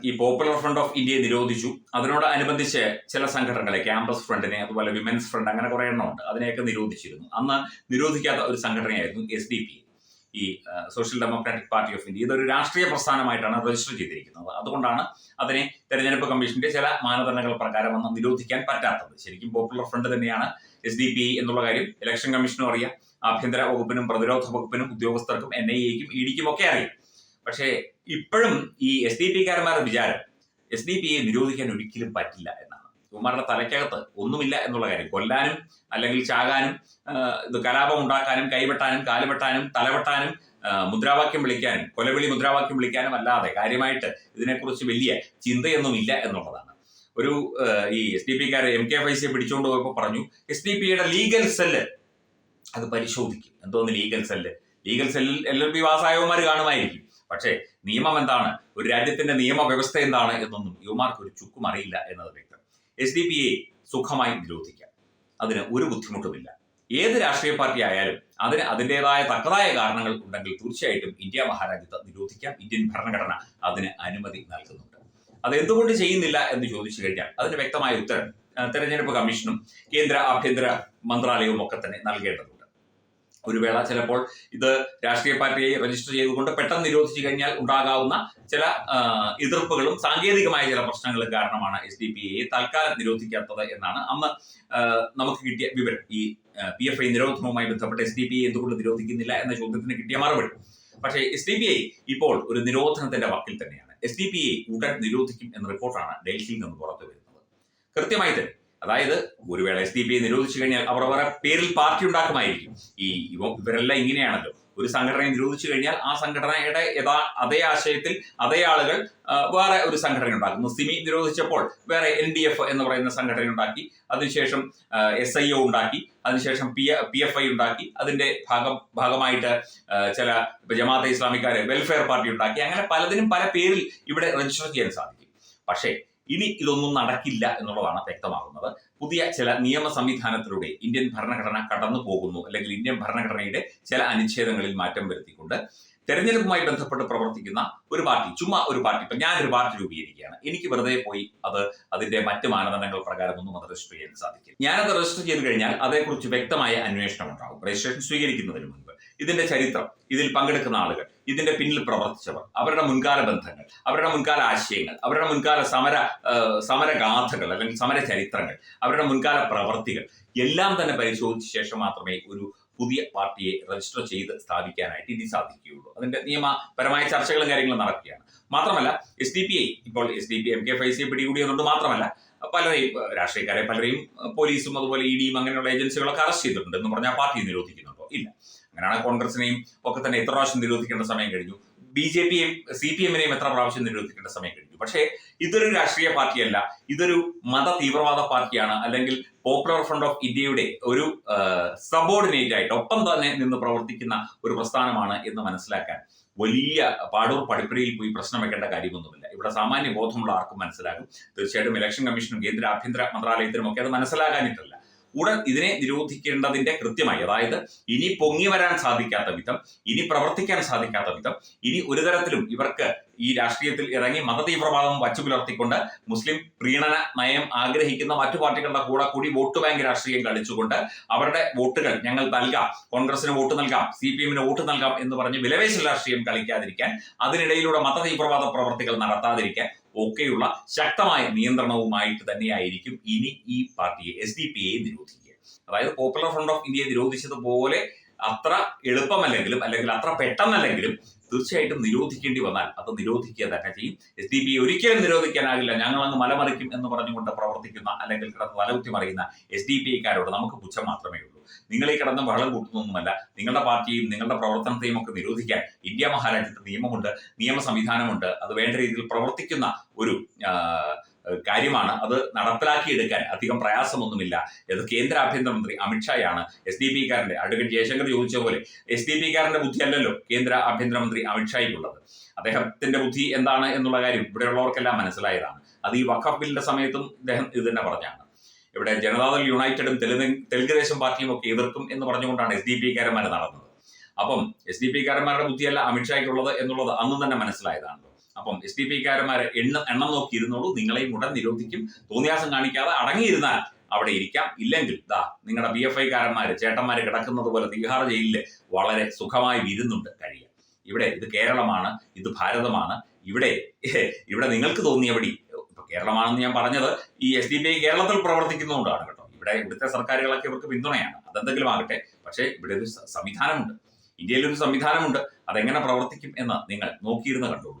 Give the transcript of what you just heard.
ഈ popular front of ഇന്ത്യയെ നിരോധിച്ചു. അതിനോട് അനുബന്ധിച്ച് ചില സംഘടനകളെ ക്യാമ്പസ് ഫ്രണ്ടിനെ അതുപോലെ വിമൻസ് ഫ്രണ്ട് അങ്ങനെ കുറെ എണ്ണം ഉണ്ട്. അതിനെയൊക്കെ നിരോധിച്ചിരുന്നു. അന്ന് നിരോധിക്കാത്ത ഒരു സംഘടനയായിരുന്നു എസ് ഡി പി ഈ social democratic party of India ഇതൊരു രാഷ്ട്രീയ പ്രസ്ഥാനമായിട്ടാണ് രജിസ്റ്റർ ചെയ്തിരിക്കുന്നത്. അതുകൊണ്ടാണ് അതിനെ തെരഞ്ഞെടുപ്പ് കമ്മീഷന്റെ ചില മാനദണ്ഡങ്ങൾ പ്രകാരം അന്ന് നിരോധിക്കാൻ പറ്റാത്തത്. ശരിക്കും പോപ്പുലർ ഫ്രണ്ട് തന്നെയാണ് എസ് ഡി പി എന്നുള്ള കാര്യം ഇലക്ഷൻ കമ്മീഷനും അറിയാം. ആഭ്യന്തര വകുപ്പിനും പ്രതിരോധ വകുപ്പിനും ഉദ്യോഗസ്ഥർക്കും എൻ ഐ എക്കും ഇ ഡിക്കും ഒക്കെ അറിയാം. പക്ഷേ ഇപ്പോഴും ഈ എസ് ഡി പിക്കാരന്മാരുടെ വിചാരം എസ് ഡി പിയെ നിരോധിക്കാൻ ഒരിക്കലും പറ്റില്ല എന്നാണ്. ഇവന്മാരുടെ തലയ്ക്കകത്ത് ഒന്നുമില്ല എന്നുള്ള കാര്യം. കൊല്ലാനും അല്ലെങ്കിൽ ചാകാനും ഇത് കലാപം ഉണ്ടാക്കാനും കൈവെട്ടാനും കാലുവെട്ടാനും തലവെട്ടാനും മുദ്രാവാക്യം വിളിക്കാനും കൊലവിളി മുദ്രാവാക്യം വിളിക്കാനും അല്ലാതെ കാര്യമായിട്ട് ഇതിനെക്കുറിച്ച് വലിയ ചിന്തയൊന്നുമില്ല എന്നുള്ളതാണ്. ഒരു ഈ എസ് ഡി പിക്കാർ എം കെ ഫൈസിയെ പിടിച്ചുകൊണ്ട് പോയപ്പോൾ പറഞ്ഞു എസ് ഡി പിയുടെ ലീഗൽ സെല്ല് അത് പരിശോധിക്കും. എന്തോന്ന് ലീഗൽ സെല്ല്? ലീഗൽ സെല്ലിൽ എൽ എൽ ബി വാസായവന്മാർ കാണുമായിരിക്കും. പക്ഷേ നിയമം എന്താണ്? ഒരു രാജ്യത്തിന്റെ നിയമവ്യവസ്ഥ എന്താണ് എന്നൊന്നും യുവമാർക്ക് ഒരു ചുക്കും അറിയില്ല എന്നത് വ്യക്തം. എസ് ഡി പി എ സുഖമായി നിരോധിക്കാം. അതിന് ഒരു ബുദ്ധിമുട്ടുമില്ല. ഏത് രാഷ്ട്രീയ പാർട്ടി ആയാലും അതിന് അതിന്റെതായ തക്കതായ കാരണങ്ങൾ ഉണ്ടെങ്കിൽ തീർച്ചയായിട്ടും ഇന്ത്യ മഹാരാജ്യത്ത് നിരോധിക്കാം. ഇന്ത്യൻ ഭരണഘടന അതിന് അനുമതി നൽകുന്നുണ്ട്. അത് എന്തുകൊണ്ട് ചെയ്യുന്നില്ല എന്ന് ചോദിച്ചു കഴിഞ്ഞാൽ അതിന് വ്യക്തമായ ഉത്തരം തെരഞ്ഞെടുപ്പ് കമ്മീഷനും കേന്ദ്ര ആഭ്യന്തര മന്ത്രാലയവും ഒക്കെ തന്നെ നൽകേണ്ടതുണ്ട്. ഒരു വേള. ചിലപ്പോൾ ഇത് രാഷ്ട്രീയ പാർട്ടിയെ രജിസ്റ്റർ ചെയ്തുകൊണ്ട് പെട്ടെന്ന് നിരോധിച്ചു കഴിഞ്ഞാൽ ഉണ്ടാകാവുന്ന ചില എതിർപ്പുകളും സാങ്കേതികമായ ചില പ്രശ്നങ്ങളും കാരണമാണ് എസ് ഡി പി എയെ തൽക്കാലം നിരോധിക്കാത്തത് എന്നാണ്. അന്ന് നമുക്ക് കിട്ടിയ വിവരം. ഈ പി എഫ് ഐ നിരോധനവുമായി ബന്ധപ്പെട്ട് എസ് ഡി പി എ എന്തുകൊണ്ട് നിരോധിക്കുന്നില്ല എന്ന ചോദ്യത്തിന് കിട്ടിയ മറുപടി. പക്ഷേ എസ് ഡി പി ഐ ഇപ്പോൾ ഒരു നിരോധനത്തിന്റെ വക്കിൽ തന്നെയാണ്. എസ് ഡി പി ഐ ഉടൻ നിരോധിക്കും എന്ന റിപ്പോർട്ടാണ് ഡൽഹിയിൽ നിന്ന് പുറത്തു വരുന്നത് കൃത്യമായി തന്നെ അതായത് ഒരു വേള എസ് ഡി പി നിരോധിച്ചു കഴിഞ്ഞാൽ അവർ അവരുടെ പേരിൽ പാർട്ടി ഉണ്ടാക്കുമായിരിക്കും. ഈ ഇവരെല്ലാം ഇങ്ങനെയാണല്ലോ. ഒരു സംഘടനയെ നിരോധിച്ചു കഴിഞ്ഞാൽ ആ സംഘടനയുടെ യഥാ അതേ ആശയത്തിൽ അതേ ആളുകൾ വേറെ ഒരു സംഘടന ഉണ്ടാക്കുന്നു. സിമി നിരോധിച്ചപ്പോൾ വേറെ എൻ ഡി എഫ് എന്ന് പറയുന്ന സംഘടന ഉണ്ടാക്കി അതിനുശേഷം എസ് ഐ ഒ ഉണ്ടാക്കി അതിനുശേഷം പി പി എഫ് ഐ ഉണ്ടാക്കി അതിന്റെ ഭാഗം ഭാഗമായിട്ട് ചില ജമാഅത്തെ ഇസ്ലാമിക്കാര് വെൽഫെയർ പാർട്ടി ഉണ്ടാക്കി അങ്ങനെ പലതിനും പല പേരിൽ ഇവിടെ രജിസ്റ്റർ ചെയ്യാൻ സാധിക്കും. പക്ഷേ ഇനി ഇതൊന്നും നടക്കില്ല എന്നുള്ളതാണ് വ്യക്തമാകുന്നത്. പുതിയ ചില നിയമ സംവിധാനത്തിലൂടെ ഇന്ത്യൻ ഭരണഘടന കടന്നു പോകുന്നു അല്ലെങ്കിൽ ഇന്ത്യൻ ഭരണഘടനയുടെ ചില അനുച്ഛേദങ്ങളിൽ മാറ്റം വരുത്തിക്കൊണ്ട് തെരഞ്ഞെടുപ്പുമായി ബന്ധപ്പെട്ട് പ്രവർത്തിക്കുന്ന ഒരു പാർട്ടി ചുമ്മാ ഒരു പാർട്ടി ഇപ്പൊ ഞാനൊരു പാർട്ടി രൂപീകരിക്കുകയാണ്. എനിക്ക് വെറുതെ പോയി അത് അതിന്റെ മറ്റ് മാനദണ്ഡങ്ങൾ പ്രകാരം ഒന്നും അത് രജിസ്റ്റർ ചെയ്യാൻ സാധിക്കും ഞാനത് രജിസ്റ്റർ ചെയ്ത് കഴിഞ്ഞാൽ അതേക്കുറിച്ച് വ്യക്തമായ അന്വേഷണം ഉണ്ടാകും. രജിസ്ട്രേഷൻ സ്വീകരിക്കുന്നതിന് മുൻപ്. ഇതിന്റെ ചരിത്രം ഇതിൽ പങ്കെടുക്കുന്ന ആളുകൾ ഇതിന്റെ പിന്നിൽ പ്രവർത്തിച്ചവർ അവരുടെ മുൻകാല ബന്ധങ്ങൾ അവരുടെ മുൻകാല ആശയങ്ങൾ അവരുടെ മുൻകാല സമര സമരഗാഥകൾ അല്ലെങ്കിൽ സമര ചരിത്രങ്ങൾ അവരുടെ മുൻകാല പ്രവർത്തികൾ എല്ലാം തന്നെ പരിശോധിച്ച ശേഷം മാത്രമേ ഒരു പുതിയ പാർട്ടിയെ രജിസ്റ്റർ ചെയ്ത് സ്ഥാപിക്കാനായിട്ട് ഇനി സാധിക്കുകയുള്ളൂ. അതിന്റെ നിയമപരമായ ചർച്ചകളും കാര്യങ്ങളും നടക്കുകയാണ്. മാത്രമല്ല എസ് ഡി പി ഐ ഇപ്പോൾ S D P M K ഫൈസിയെ പിടികൂടിയതുകൊണ്ട് മാത്രമല്ല പലരെയും രാഷ്ട്രീയക്കാരെ പലരെയും പോലീസും അതുപോലെ ഇ ഡിയും അങ്ങനെയുള്ള ഏജൻസികളൊക്കെ അറസ്റ്റ് ചെയ്തിട്ടുണ്ട് എന്ന് പറഞ്ഞാൽ പാർട്ടി നിരോധിക്കുന്നുണ്ടോ? ഇല്ല. അങ്ങനെയാണ് കോൺഗ്രസിനെയും ഒക്കെ തന്നെ എത്ര പ്രാവശ്യം നിരോധിക്കേണ്ട സമയം കഴിഞ്ഞു. ബി ജെ പിയെയും സി പി എമ്മിനെയും എത്ര പ്രാവശ്യം നിരോധിക്കേണ്ട സമയം കഴിഞ്ഞു. പക്ഷേ ഇതൊരു രാഷ്ട്രീയ പാർട്ടിയല്ല. ഇതൊരു മത തീവ്രവാദ പാർട്ടിയാണ്. അല്ലെങ്കിൽ പോപ്പുലർ ഫ്രണ്ട് ഓഫ് ഇന്ത്യയുടെ ഒരു സബോർഡിനേറ്റ് ആയിട്ട് ഒപ്പം തന്നെ നിന്ന് പ്രവർത്തിക്കുന്ന ഒരു പ്രസ്ഥാനമാണ് എന്ന് മനസ്സിലാക്കാൻ വലിയ പാടൂർ പടിപ്പുരയിൽ പോയി പ്രശ്നം വെക്കേണ്ട കാര്യമൊന്നുമില്ല. ഇവിടെ സാമാന്യ ബോധമുള്ള ആർക്കും മനസ്സിലാകും. തീർച്ചയായിട്ടും ഇലക്ഷൻ കമ്മീഷനും കേന്ദ്ര ആഭ്യന്തര മന്ത്രാലയത്തിനും ഒക്കെ അത് മനസ്സിലാകാനിട്ടല്ല. ഉടൻ ഇതിനെ നിരോധിക്കേണ്ടതിന്റെ കൃത്യമായി. അതായത് ഇനി പൊങ്ങി വരാൻ സാധിക്കാത്ത വിധം ഇനി പ്രവർത്തിക്കാൻ സാധിക്കാത്ത വിധം ഇനി ഒരു തരത്തിലും ഇവർക്ക് ഈ രാഷ്ട്രീയത്തിൽ ഇറങ്ങി മതതീവ്രവാദം വച്ചു പുലർത്തിക്കൊണ്ട് മുസ്ലിം പ്രീണന നയം ആഗ്രഹിക്കുന്ന മറ്റു പാർട്ടികളുടെ കൂടെ കൂടി വോട്ട് ബാങ്ക് രാഷ്ട്രീയം കളിച്ചുകൊണ്ട് അവരുടെ വോട്ടുകൾ ഞങ്ങൾ നൽകാം. കോൺഗ്രസിന് വോട്ട് നൽകാം. സി പി എമ്മിന് വോട്ട് നൽകാം എന്ന് പറഞ്ഞ് വിലവേശൽ രാഷ്ട്രീയം കളിക്കാതിരിക്കാൻ അതിനിടയിലൂടെ മതതീവ്രവാദ പ്രവർത്തികൾ നടത്താതിരിക്കാൻ ഒക്കെയുള്ള ശക്തമായ നിയന്ത്രണവുമായിട്ട് തന്നെയായിരിക്കും ഇനി ഈ പാർട്ടിയെ എസ് ഡി പി നിരോധിക്കുക. അതായത് പോപ്പുലർ ഫ്രണ്ട് ഓഫ് ഇന്ത്യയെ നിരോധിച്ചതുപോലെ അത്ര എളുപ്പമല്ലെങ്കിലും അല്ലെങ്കിൽ അത്ര പെട്ടെന്നല്ലെങ്കിലും തീർച്ചയായിട്ടും നിരോധിക്കേണ്ടി വന്നാൽ അത് നിരോധിക്കുക തന്നെ ചെയ്യും. എസ് ഡി പി ഒരിക്കലും നിരോധിക്കാനാകില്ല. ഞങ്ങൾ അങ്ങ് മലമറിക്കും എന്ന് പറഞ്ഞുകൊണ്ട് പ്രവർത്തിക്കുന്ന അല്ലെങ്കിൽ കിടന്ന് തലകുത്തി മറിയുന്ന എസ് ഡി പി നമുക്ക് പുച്ഛം മാത്രമേ ഉള്ളൂ. നിങ്ങൾ ഈ കിടന്ന് ബഹളം കൂട്ടുന്നൊന്നുമല്ല. നിങ്ങളുടെ പാർട്ടിയും നിങ്ങളുടെ പ്രവർത്തനത്തെയും ഒക്കെ നിരോധിക്കാൻ ഇന്ത്യ മഹാരാജ്യത്ത് നിയമമുണ്ട് നിയമ സംവിധാനമുണ്ട് അത് വേണ്ട രീതിയിൽ പ്രവർത്തിക്കുന്ന ഒരു കാര്യമാണ് അത് നടപ്പിലാക്കിയെടുക്കാൻ അധികം പ്രയാസമൊന്നുമില്ല. ഇത് കേന്ദ്ര ആഭ്യന്തരമന്ത്രി അമിത്ഷായാണ് എസ് ഡി പി കാരന്റെ അഡ്വക്കേറ്റ് ജയശങ്കർ ചോദിച്ച പോലെ എസ് ഡി പി കാരന്റെ ബുദ്ധിയല്ലല്ലോ കേന്ദ്ര ആഭ്യന്തരമന്ത്രി അമിത്ഷായ്ക്കുള്ളത് അദ്ദേഹത്തിന്റെ ബുദ്ധി എന്താണ് എന്നുള്ള കാര്യം ഇവിടെയുള്ളവർക്കെല്ലാം മനസ്സിലായതാണ്. അത് ഈ വഖഫ് ബില്ലിന്റെ സമയത്തും ഇദ്ദേഹം ഇത് തന്നെ പറഞ്ഞാണ്. ഇവിടെ ജനതാദൾ യുണൈറ്റഡും തെലുങ്ക് തെലുങ്ക് ദേശം പാർട്ടിയും ഒക്കെ എതിർക്കും എന്ന് പറഞ്ഞുകൊണ്ടാണ് എസ് ഡി പി കാരന്മാർ നടന്നത്. അപ്പം എസ് ഡി പി കാരന്മാരുടെ ബുദ്ധിയല്ല അമിത്ഷായ്ക്കുള്ളത് എന്നുള്ളത് അന്നും തന്നെ മനസ്സിലായതാണല്ലോ അപ്പം എസ് ഡി പി കാരന്മാരെ എണ്ണ എണ്ണം നോക്കി ഇരുന്നോളൂ നിങ്ങളെയും ഉടൻ നിരോധിക്കും. തോന്നിയാസം കാണിക്കാതെ അടങ്ങിയിരുന്നാൽ അവിടെ ഇരിക്കാം. ഇല്ലെങ്കിൽ ദാ നിങ്ങളുടെ ബി എഫ് ഐക്കാരന്മാര് ചേട്ടന്മാര് കിടക്കുന്നത് പോലെ തിഹാർ ജയിലിൽ വളരെ സുഖമായി വിരുന്നുണ്ട് കഴിയാം ഇവിടെ ഇത് കേരളമാണ് ഇത് ഭാരതമാണ്. ഇവിടെ ഇവിടെ നിങ്ങൾക്ക് തോന്നിയവടി ഇപ്പൊ കേരളമാണെന്ന് ഞാൻ പറഞ്ഞത് ഈ എസ് ഡി പി ഐ കേരളത്തിൽ പ്രവർത്തിക്കുന്നതുകൊണ്ടാണ് കേട്ടോ. ഇവിടെ ഇവിടുത്തെ സർക്കാരുകളൊക്കെ ഇവർക്ക് പിന്തുണയാണ്. അതെന്തെങ്കിലും ആകട്ടെ. പക്ഷേ ഇവിടെ ഒരു സംവിധാനമുണ്ട്. ഇന്ത്യയിലൊരു സംവിധാനമുണ്ട്. അതെങ്ങനെ പ്രവർത്തിക്കും എന്ന് നിങ്ങൾ നോക്കിയിരുന്ന് കണ്ടോളൂ.